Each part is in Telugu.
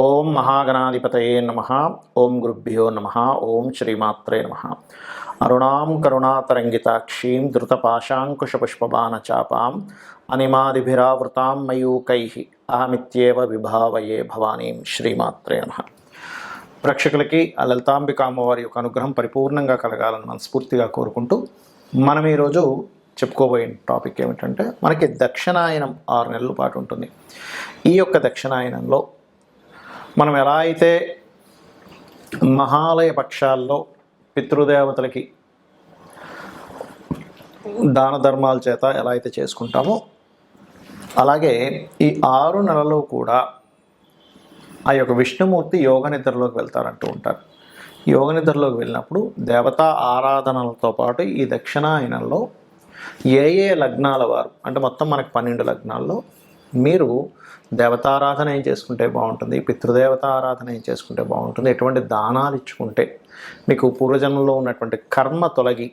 ఓం మహాగణాధిపతయే నమ. ఓం గురుభ్యో నమ. ఓం శ్రీమాత్రే నమ. అరుణాం కరుణాతరంగితాక్షీం ధృతపాశాంకుశపుష్పబాణచాపాం అనిమాదిభిరావృతాం మయూకై అహమిత్యేవ విభావయే భవానీం శ్రీమాత్రే నమ. ప్రేక్షకులకి ఆ లలితాంబిక అమ్మవారి యొక్క అనుగ్రహం పరిపూర్ణంగా కలగాలని మనస్ఫూర్తిగా కోరుకుంటూ మనం ఈరోజు చెప్పుకోబోయే టాపిక్ ఏమిటంటే మనకి దక్షిణాయనం ఆరు నెలల పాటు ఉంటుంది. ఈ యొక్క దక్షిణాయనంలో మనం ఎలా అయితే మహాలయ పక్షాల్లో పితృదేవతలకి దాన ధర్మాల చేత ఎలా అయితే చేసుకుంటామో అలాగే ఈ ఆరు నెలలు కూడా ఆ యొక్క విష్ణుమూర్తి యోగ నిద్రలోకి వెళ్తారంటూ ఉంటారు. యోగ నిద్రలోకి వెళ్ళినప్పుడు దేవతా ఆరాధనలతో పాటు ఈ దక్షిణాయనంలో ఏ ఏ లగ్నాల వారు అంటే మొత్తం మనకి పన్నెండు లగ్నాల్లో మీరు దేవతారాధన ఏం చేసుకుంటే బాగుంటుంది? పితృదేవత ఆరాధన ఏం చేసుకుంటే బాగుంటుంది? ఎటువంటి దానాలు ఇచ్చుకుంటే మీకు పూర్వజన్మలో ఉన్నటువంటి కర్మ తొలగి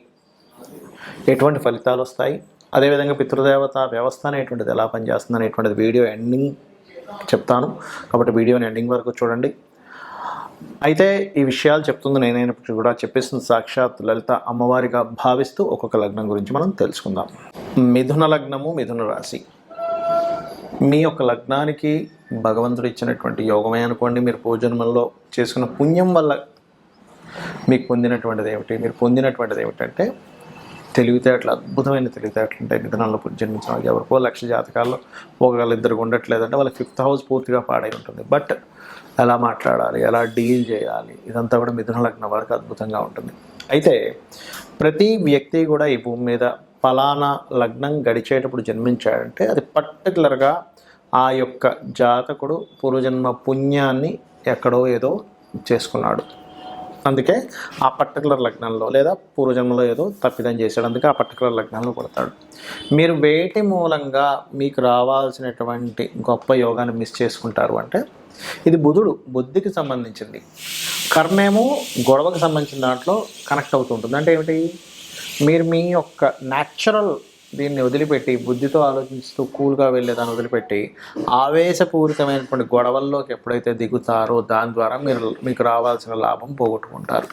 ఎటువంటి ఫలితాలు వస్తాయి? అదేవిధంగా పితృదేవత వ్యవస్థ అనేటువంటిది ఎలా పనిచేస్తుంది అనేటువంటిది వీడియో ఎండింగ్ చెప్తాను. కాబట్టి వీడియోని ఎండింగ్ వరకు చూడండి. అయితే ఈ విషయాలు చెప్తుంది నేనైనప్పటికీ కూడా చెప్పేసిన సాక్షాత్ లలిత అమ్మవారిగా భావిస్తూ ఒక్కొక్క లగ్నం గురించి మనం తెలుసుకుందాం. మిథున లగ్నము మిథున రాశి. మీ యొక్క లగ్నానికి భగవంతుడు ఇచ్చినటువంటి యోగమే అనుకోండి. మీరు పూజన్మల్లో చేసుకున్న పుణ్యం వల్ల మీకు పొందినటువంటిది ఏమిటి? మీరు పొందినటువంటిది ఏమిటంటే తెలివితేటలు అద్భుతమైన తెలివితేటలు ఉంటాయి. నిధనంలో జన్మించిన వాళ్ళకి ఎవరికో లక్ష జాతకాల్లో ఒకవేళ ఇద్దరు ఉండట్లేదంటే వాళ్ళకి ఫిఫ్త్ హౌస్ పూర్తిగా పాడై ఉంటుంది. బట్ ఎలా మాట్లాడాలి? ఎలా డీల్ చేయాలి? ఇదంతా కూడా మిథున లగ్నం వరకు అద్భుతంగా ఉంటుంది. అయితే ప్రతి వ్యక్తి కూడా ఈ భూమి మీద ఫలానా లగ్నం గడిచేటప్పుడు జన్మించాడంటే అది పర్టికులర్గా ఆ యొక్క జాతకుడు పూర్వజన్మ పుణ్యాన్ని ఎక్కడో ఏదో చేసుకున్నాడు. అందుకే ఆ పర్టికులర్ లగ్నంలో లేదా పూర్వజన్మలో ఏదో తప్పిదం చేశాడు. అందుకే ఆ పర్టికులర్ లగ్నంలో కొడతాడు. మీరు వేటి మూలంగా మీకు రావాల్సినటువంటి గొప్ప యోగాన్ని మిస్ చేసుకుంటారు అంటే ఇది బుధుడు బుద్ధికి సంబంధించింది. కర్మేమో గొడవకు సంబంధించిన దాంట్లో కనెక్ట్ అవుతుంటుంది అంటే ఏమిటి? మీరు మీ యొక్క న్యాచురల్ దీన్ని వదిలిపెట్టి బుద్ధితో ఆలోచిస్తూ కూల్గా వెళ్ళేదాన్ని వదిలిపెట్టి ఆవేశపూరితమైనటువంటి గొడవల్లోకి ఎప్పుడైతే దిగుతారో దాని ద్వారా మీరు మీకు రావాల్సిన లాభం పోగొట్టుకుంటారు.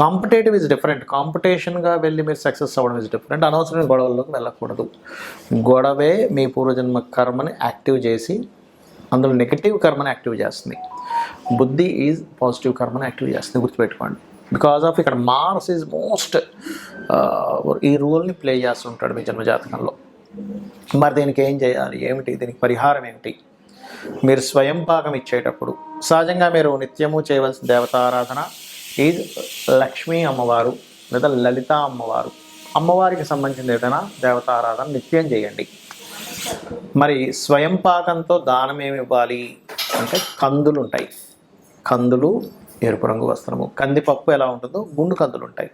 కాంపిటేటివ్ ఇస్ డిఫరెంట్ కాంపిటీషన్గా వెళ్ళి మీరు సక్సెస్ అవ్వడం ఇస్ డిఫరెంట్ అనవసరమైన గొడవల్లోకి వెళ్ళకూడదు. గొడవే మీ పూర్వజన్మ కర్మని యాక్టివ్ చేసి అందులో నెగిటివ్ కర్మని యాక్టివ్ చేస్తుంది. బుద్ధి ఈజ్ పాజిటివ్ కర్మని యాక్టివ్ చేస్తుంది. గుర్తుపెట్టుకోండి. బికాజ్ ఆఫ్ ఇక్కడ మార్స్ ఈజ్ మోస్ట్ ఈ రూల్ని ప్లే చేస్తుంటాడు మీ జన్మజాతకంలో. మరి దీనికి ఏం చేయాలి? ఏమిటి? దీనికి పరిహారం ఏమిటి? మీరు స్వయం భాగం ఇచ్చేటప్పుడు సహజంగా మీరు నిత్యము చేయవలసిన దేవతారాధన ఈజ్ లక్ష్మీ అమ్మవారు లేదా లలిత అమ్మవారు. అమ్మవారికి సంబంధించిన ఏదైనా దేవతారాధన నిత్యం చేయండి. మరి స్వయం పాకంతో దానం ఏమి ఇవ్వాలి? అంటే కందులు ఉంటాయి. కందులు ఎరుపు రంగు వస్త్రము. కందిపప్పు ఎలా ఉంటుందో గుండు కందులు ఉంటాయి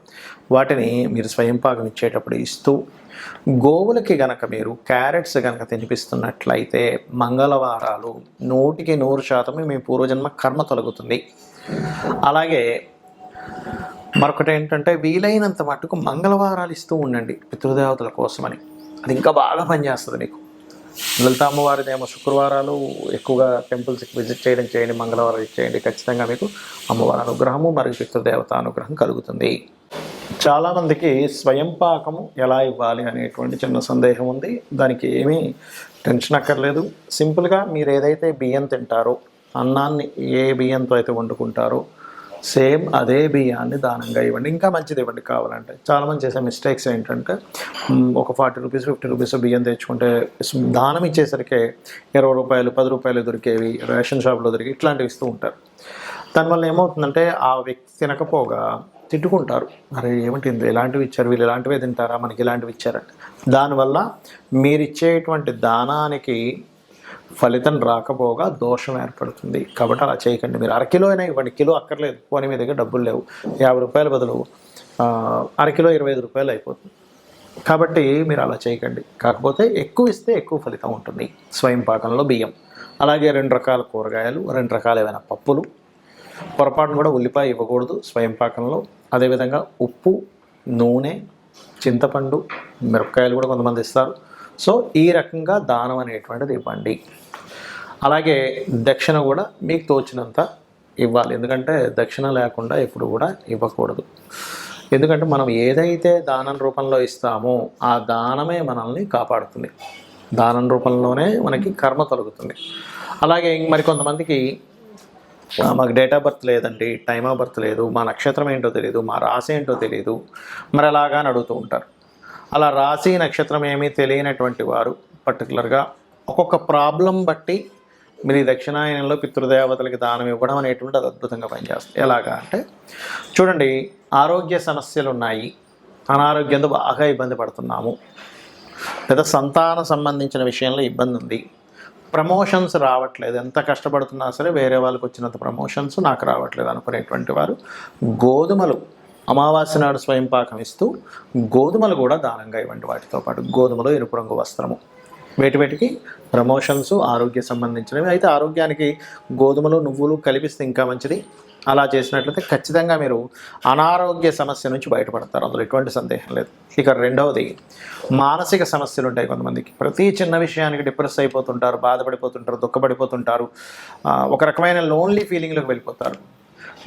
వాటిని మీరు స్వయం పాకం ఇచ్చేటప్పుడు ఇస్తూ గోవులకి గనక మీరు క్యారెట్స్ గనక తినిపిస్తున్నట్లయితే మంగళవారాలు నూటికి నూరు శాతం మీ పూర్వజన్మ కర్మ తొలగుతుంది. అలాగే మరొకటి ఏంటంటే వీలైనంత మటుకు మంగళవారాలు ఇస్తూ ఉండండి పితృదేవతల కోసమని. అది ఇంకా బాగా పనిచేస్తుంది మీకు. లలిత అమ్మవారిదేమో శుక్రవారాలు ఎక్కువగా టెంపుల్స్కి విజిట్ చేయడం చేయండి మంగళవారం చేయండి. ఖచ్చితంగా మీకు అమ్మవారి అనుగ్రహము మరియు పితృదేవత అనుగ్రహం కలుగుతుంది. చాలామందికి స్వయం పాకము ఎలా ఇవ్వాలి అనేటువంటి చిన్న సందేహం ఉంది. దానికి ఏమీ టెన్షన్ అక్కర్లేదు. సింపుల్గా మీరు ఏదైతే బియ్యం తింటారో అన్నాన్ని ఏ బియ్యంతో అయితే వండుకుంటారో సేమ్ అదే బియ్యాన్ని దానంగా ఇవ్వండి. ఇంకా మంచిది ఇవ్వండి కావాలంటే. చాలామంది చేసే మిస్టేక్స్ ఏంటంటే ఒక ఫార్టీ రూపీస్ ఫిఫ్టీ రూపీస్ బియ్యం తెచ్చుకుంటే దానం ఇచ్చేసరికి ఇరవై రూపాయలు పది రూపాయలు దొరికేవి రేషన్ షాప్లో దొరికి ఇట్లాంటివి ఇస్తూ ఉంటారు. దానివల్ల ఏమవుతుందంటే ఆ వ్యక్తి తినకపోగా తిట్టుకుంటారు. మరి ఏమిటి ఇలాంటివి ఇచ్చారు? వీళ్ళు ఇలాంటివే తింటారా? మనకి ఇలాంటివి ఇచ్చారంటే. దానివల్ల మీరు ఇచ్చేటువంటి దానానికి ఫలితం రాకపోగా దోషం ఏర్పడుతుంది. కాబట్టి అలా చేయకండి. మీరు అరకిలో అయినా ఇవ్వండి. కిలో అక్కర్లేదు. పోనీ మీ దగ్గర డబ్బులు లేవు. యాభై రూపాయల బదులు అరకిలో ఇరవై ఐదు రూపాయలు అయిపోతుంది. కాబట్టి మీరు అలా చేయకండి. కాకపోతే ఎక్కువ ఇస్తే ఎక్కువ ఫలితం ఉంటుంది. స్వయం పాకంలో బియ్యం. అలాగే రెండు రకాల కూరగాయలు రెండు రకాల ఏమైనా పప్పులు. పొరపాటును కూడా ఉల్లిపాయ ఇవ్వకూడదు స్వయం పాకంలో. అదేవిధంగా ఉప్పు నూనె చింతపండు మిరపకాయలు కూడా కొంతమంది ఇస్తారు. సో ఈ రకంగా దానం అనేటువంటిది ఇవ్వండి. అలాగే దక్షిణ కూడా మీకు తోచినంత ఇవ్వాలి. ఎందుకంటే దక్షిణ లేకుండా ఎప్పుడు కూడా ఇవ్వకూడదు. ఎందుకంటే మనం ఏదైతే దానం రూపంలో ఇస్తామో ఆ దానమే మనల్ని కాపాడుతుంది. దానం రూపంలోనే మనకి కర్మ తొలగుతుంది. అలాగే మరి కొంతమందికి మాకు డేట్ ఆఫ్ బర్త్ లేదండి టైమ్ ఆఫ్ బర్త్ లేదు మా నక్షత్రం ఏంటో తెలియదు మా రాశి ఏంటో తెలియదు మరి అలాగా అని అడుగుతూ ఉంటారు. అలా రాశి నక్షత్రం ఏమీ తెలియనటువంటి వారు పర్టికులర్గా ఒక్కొక్క ప్రాబ్లం బట్టి మీరు ఈ దక్షిణాయనంలో పితృదేవతలకి దానం ఇవ్వడం అనేటువంటి అది అద్భుతంగా పనిచేస్తుంది. ఎలాగా అంటే చూడండి ఆరోగ్య సమస్యలు ఉన్నాయి. అనారోగ్యంతో బాగా ఇబ్బంది పడుతున్నాము. లేదా సంతాన సంబంధించిన విషయంలో ఇబ్బంది ఉంది. ప్రమోషన్స్ రావట్లేదు. ఎంత కష్టపడుతున్నా సరే వేరే వాళ్ళకి వచ్చినంత ప్రమోషన్స్ నాకు రావట్లేదు అనుకునేటువంటి వారు గోధుమలు అమావాస్య నాడు స్వయం పాకం ఇస్తూ గోధుమలు కూడా దానంగా ఇవ్వండి వాటితో పాటు. గోధుమలు ఎరుపు రంగు వస్త్రము. వేటి వేటికి ప్రమోషన్స్ ఆరోగ్య సంబంధించినవి. అయితే ఆరోగ్యానికి గోధుమలు నువ్వులు కలిపిస్తే ఇంకా మంచిది. అలా చేసినట్లయితే ఖచ్చితంగా మీరు అనారోగ్య సమస్య నుంచి బయటపడతారు. అందులో ఎటువంటి సందేహం లేదు. ఇక రెండవది మానసిక సమస్యలు ఉంటాయి కొంతమందికి. ప్రతి చిన్న విషయానికి డిప్రెస్ అయిపోతుంటారు బాధపడిపోతుంటారు దుఃఖపడిపోతుంటారు. ఒక రకమైన లోన్లీ ఫీలింగ్లోకి వెళ్ళిపోతారు.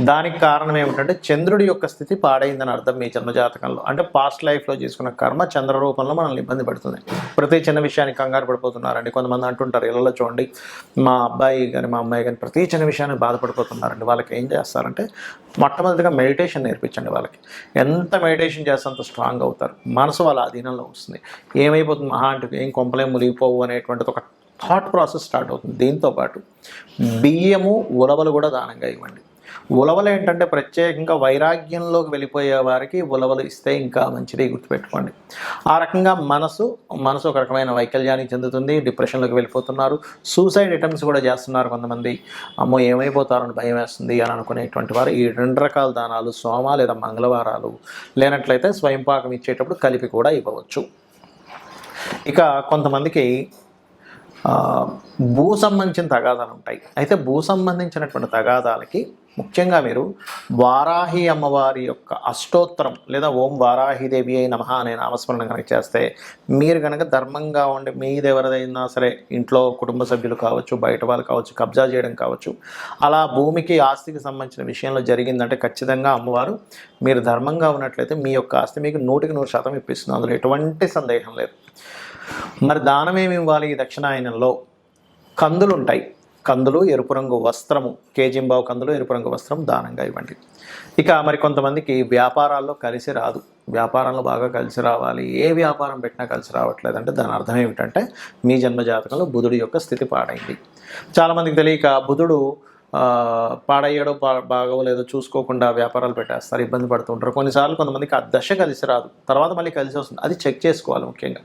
దానికి కారణం ఏమిటంటే చంద్రుడి యొక్క స్థితి పాడైందని అర్థం మీ జన్మజాతకంలో అంటే పాస్ట్ లైఫ్లో చేసుకున్న కర్మ చంద్ర రూపంలో మనల్ని ఇబ్బంది పడుతుంది. ప్రతి చిన్న విషయానికి కంగారు పడిపోతున్నారండి. కొంతమంది అంటుంటారు ఇళ్ళలో చూడండి మా అబ్బాయి కానీ మా అమ్మాయి కానీ ప్రతి చిన్న విషయానికి బాధపడిపోతున్నారండి. వాళ్ళకి ఏం చేస్తారంటే మొట్టమొదటిగా మెడిటేషన్ నేర్పించండి వాళ్ళకి. ఎంత మెడిటేషన్ చేస్తే అంత స్ట్రాంగ్ అవుతారు. మనసు వాళ్ళ అధీనంలో వస్తుంది. ఏమైపోతుంది? మహా అంటే ఏం కొంపలేం మునిగిపోవు అనేటువంటిది ఒక థాట్ ప్రాసెస్ స్టార్ట్ అవుతుంది. దీంతో పాటు బియ్యము ఉలవలు కూడా దానంగా ఇవ్వండి. ఉలవలు ఏంటంటే ప్రత్యేకంగా వైరాగ్యంలోకి వెళ్ళిపోయే వారికి ఉలవలు ఇస్తే ఇంకా మంచిది గుర్తుపెట్టుకోండి. ఆ రకంగా మనసు మనసు ఒక రకమైన వైకల్యానికి చెందుతుంది డిప్రెషన్లోకి వెళ్ళిపోతున్నారు సూసైడ్ అటెంప్ట్స్ కూడా చేస్తున్నారు కొంతమంది. అమ్మో ఏమైపోతారని భయం వేస్తుంది అని అనుకునేటువంటి వారు ఈ రెండు రకాల దానాలు సోమ లేదా మంగళవారాలు లేనట్లయితే స్వయంపాకం ఇచ్చేటప్పుడు కలిపి కూడా ఇవ్వవచ్చు. ఇక కొంతమందికి భూ సంబంధించిన తగాదాలు ఉంటాయి. అయితే భూ సంబంధించినటువంటి తగాదాలకి ముఖ్యంగా మీరు వారాహి అమ్మవారి యొక్క అష్టోత్తరం లేదా ఓం వారాహిదేవి అయి నమః అనే నామస్మరణ కనుక చేస్తే మీరు కనుక ధర్మంగా ఉండి మీది ఎవరిదైనా సరే ఇంట్లో కుటుంబ సభ్యులు కావచ్చు బయట వాళ్ళు కావచ్చు కబ్జా చేయడం కావచ్చు అలా భూమికి ఆస్తికి సంబంధించిన విషయంలో జరిగిందంటే ఖచ్చితంగా అమ్మవారు మీరు ధర్మంగా ఉన్నట్లయితే మీ యొక్క ఆస్తి మీకు నూటికి నూరు శాతం ఇప్పిస్తుంది. అందులో ఎటువంటి సందేహం లేదు. మరి దానం ఏమి ఇవ్వాలి? ఈ దక్షిణాయనంలో కందులు ఉంటాయి కందులు ఎరుపు రంగు వస్త్రము కేజింబావు కందులు ఎరుపు రంగు వస్త్రం దానంగా ఇవ్వండి. ఇక మరి కొంతమందికి వ్యాపారాల్లో కలిసి రాదు. వ్యాపారంలో బాగా కలిసి రావాలి. ఏ వ్యాపారం పెట్టినా కలిసి రావట్లేదు అంటే దాని అర్థం ఏమిటంటే మీ జన్మ జాతకంలో బుధుడి యొక్క స్థితి పాడైంది. చాలామందికి తెలియక బుధుడు పాడయ్యాడో పా బాగోలేదో చూసుకోకుండా వ్యాపారాలు పెట్టేస్తారు ఇబ్బంది పడుతుంటారు కొన్నిసార్లు కొంతమందికి ఆ దశ కలిసి రాదు. తర్వాత మళ్ళీ కలిసి వస్తుంది. అది చెక్ చేసుకోవాలి ముఖ్యంగా.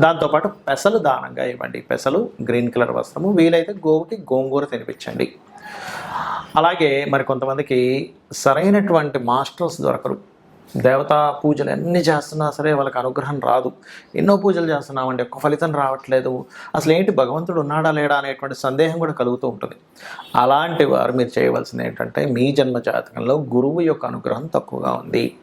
దాంతోపాటు పెసలు దానంగా ఇవ్వండి. పెసలు గ్రీన్ కలర్ వస్త్రము. వీలైతే గోవుకి గోంగూర తినిపించండి. అలాగే మరి కొంతమందికి సరైనటువంటి మాస్టర్స్ దొరకరు. దేవతా పూజలు ఎన్ని చేస్తున్నా సరే వాళ్ళకి అనుగ్రహం రాదు. ఎన్నో పూజలు చేస్తున్నామండి ఒక్క ఫలితం రావట్లేదు. అసలు ఏంటి భగవంతుడు ఉన్నాడా లేడా అనేటువంటి సందేహం కూడా కలుగుతూ ఉంటుంది. అలాంటి వారు మీరు చేయవలసింది ఏంటంటే మీ జన్మ జాతకంలో గురువు యొక్క అనుగ్రహం తక్కువగా ఉంది.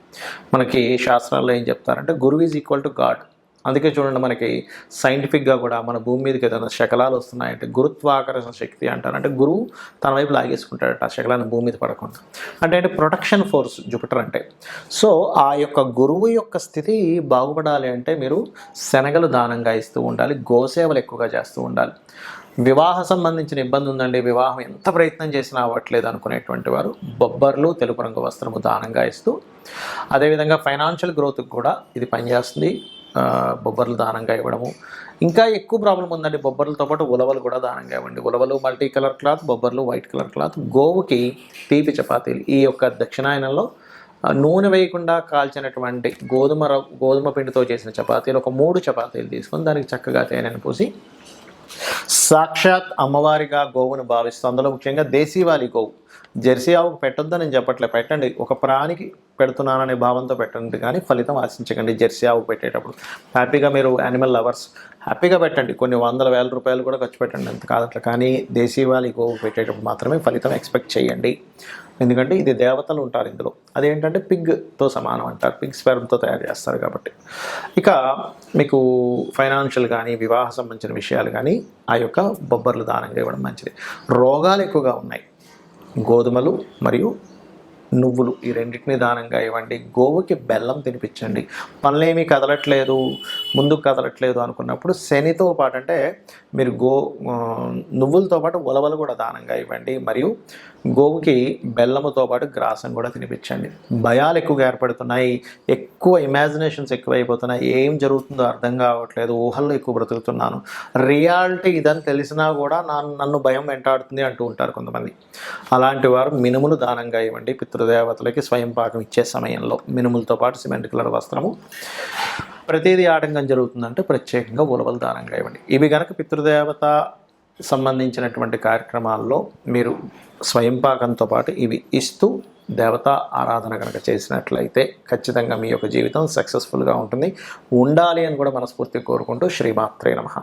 మనకి శాస్త్రాల్లో ఏం చెప్తారంటే గురువు ఈజ్ ఈక్వల్ టు గాడ్. అందుకే చూడండి మనకి సైంటిఫిక్గా కూడా మన భూమి మీదకి ఏదైనా శకలాలు వస్తున్నాయంటే గురుత్వాకర్షణ శక్తి అంటారు. అంటే గురువు తన వైపు లాగేసుకుంటాడట ఆ శకలాన్ని భూమి మీద పడకుండా. అంటే అంటే ప్రొటెక్షన్ ఫోర్స్ జూపిటర్ అంటే. సో ఆ యొక్క గురువు యొక్క స్థితి బాగుపడాలి అంటే మీరు శనగలు దానంగా ఇస్తూ ఉండాలి గోసేవలు ఎక్కువగా చేస్తూ ఉండాలి. వివాహ సంబంధించిన ఇబ్బంది ఉందండి వివాహం ఎంత ప్రయత్నం చేసినా అవ్వట్లేదు అనుకునేటువంటి వారు బొబ్బర్లు తెలుపు రంగు వస్త్రము దానంగా ఇస్తూ అదేవిధంగా ఫైనాన్షియల్ గ్రోత్కి కూడా ఇది పనిచేస్తుంది. బొబ్బర్లు దానంగా ఇవ్వడము. ఇంకా ఎక్కువ ప్రాబ్లం ఉందండి బొబ్బర్లతో పాటు ఉలవలు కూడా దానంగా ఇవ్వండి. ఉలవలు మల్టీ కలర్ క్లాత్ బొబ్బర్లు వైట్ కలర్ క్లాత్ గోవుకి తీపి చపాతీలు. ఈ యొక్క దక్షిణాయనంలో నూనె వేయకుండా కాల్చినటువంటి గోధుమ గోధుమ పిండితో చేసిన చపాతీలు ఒక మూడు చపాతీలు తీసుకొని దానికి చక్కగా తేనెను పూసి సాక్షాత్ అమ్మవారిగా గోవును భావిస్తూ అందులో ముఖ్యంగా దేశీవాలి గోవు. జెర్సీ ఆవుకు పెట్టొద్దని నేను చెప్పట్లే. పెట్టండి. ఒక ప్రాణికి పెడుతున్నాననే భావంతో పెట్టండి కానీ ఫలితం ఆశించకండి జెర్సీ ఆవు పెట్టేటప్పుడు. హ్యాపీగా మీరు యానిమల్ లవర్స్ హ్యాపీగా పెట్టండి. కొన్ని వందల వేల రూపాయలు కూడా ఖర్చు పెట్టండి. అంత కాదట్లా కానీ దేశీవాలి గోవు పెట్టేటప్పుడు మాత్రమే ఫలితం ఎక్స్పెక్ట్ చేయండి. ఎందుకంటే ఇది దేవతలు ఉంటారు ఇందులో. అదేంటంటే పిగ్తో సమానం అంటారు. పిగ్ స్పెర్మ్తో తయారు చేస్తారు కాబట్టి. ఇక మీకు ఫైనాన్షియల్ కానీ వివాహ సంబంధించిన విషయాలు కానీ ఆ యొక్క బొబ్బర్లు దానంగా ఇవ్వడం మంచిది. రోగాలు ఎక్కువగా ఉన్నాయి. గోధుమలు మరియు నువ్వులు ఈ రెండింటిని దానంగా ఇవ్వండి. గోవుకి బెల్లం తినిపించండి. పనులేమీ కదలట్లేదు. ముందుకు కదలట్లేదు అనుకున్నప్పుడు శనితో పాటు అంటే మీరు గో నువ్వులతో పాటు ఉలవలు కూడా దానంగా ఇవ్వండి. మరియు గోవుకి బెల్లముతో పాటు గ్రాసం కూడా తినిపించండి. భయాలు ఎక్కువగా ఏర్పడుతున్నాయి. ఎక్కువ ఇమాజినేషన్స్ ఎక్కువైపోతున్నాయి. ఏం జరుగుతుందో అర్థం కావట్లేదు. ఊహల్లో ఎక్కువ బ్రతుకుతున్నాను. రియాలిటీ ఇదని తెలిసినా కూడా నన్ను నన్ను భయం వెంటాడుతుంది అంటూ ఉంటారు కొంతమంది. అలాంటి వారు మినుములు దానంగా ఇవ్వండి. దేవతలకి స్వయం పాకం ఇచ్చే సమయంలో మినుములతో పాటు సిమెంట్ కలర్ వస్త్రము. ప్రతిదీ ఆటంకం జరుగుతుందంటే ప్రత్యేకంగా ఉలవలు దానంగా ఇవ్వండి. ఇవి గనక పితృదేవత సంబంధించినటువంటి కార్యక్రమాల్లో మీరు స్వయం పాకంతో పాటు ఇవి ఇస్తూ దేవతా ఆరాధన కనుక చేసినట్లయితే ఖచ్చితంగా మీ యొక్క జీవితం సక్సెస్ఫుల్గా ఉంటుంది. ఉండాలి అని కూడా మనస్ఫూర్తిగా కోరుకుంటూ శ్రీమాత్రే నమః.